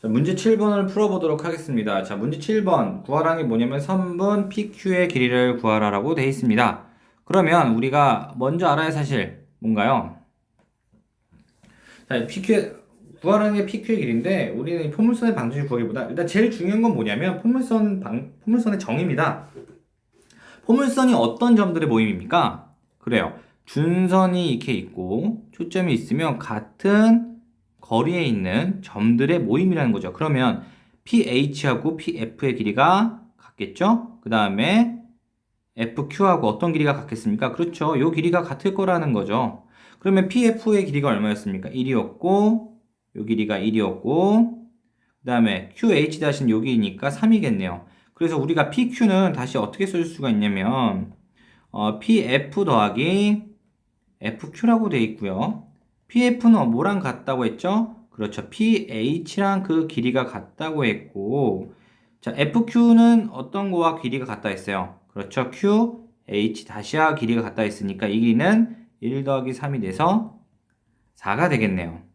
자, 문제 7번을 풀어보도록 하겠습니다. 자, 문제 7번. 구하라는 게 뭐냐면 선분 PQ의 길이를 구하라라고 되어 있습니다. 그러면 우리가 먼저 알아야 할 사실 뭔가요? 자, PQ, 구하라는 게 PQ의 길인데 우리는 이 포물선의 방정식 구하기보다 일단 제일 중요한 건 뭐냐면 포물선 방, 포물선의 정의입니다. 포물선이 어떤 점들의 모임입니까? 그래요. 준선이 이렇게 있고 초점이 있으면 같은 거리에 있는 점들의 모임이라는 거죠. 그러면 PH하고 PF의 길이가 같겠죠? 그 다음에 FQ하고 어떤 길이가 같겠습니까? 그렇죠. 요 길이가 같을 거라는 거죠. 그러면 PF의 길이가 얼마였습니까? 1이었고, 요 길이가 1이었고, 그 다음에 QH-는 여기니까 3이겠네요. 그래서 우리가 PQ는 다시 어떻게 쓸 수가 있냐면, 어, PF 더하기 FQ라고 돼 있고요. PF는 뭐랑 같다고 했죠? 그렇죠. PH랑 그 길이가 같다고 했고, 자, FQ는 어떤 거와 길이가 같다 했어요? 그렇죠. QH 다시와 길이가 같다 했으니까 이 길이는 1 더하기 3이 돼서 4가 되겠네요.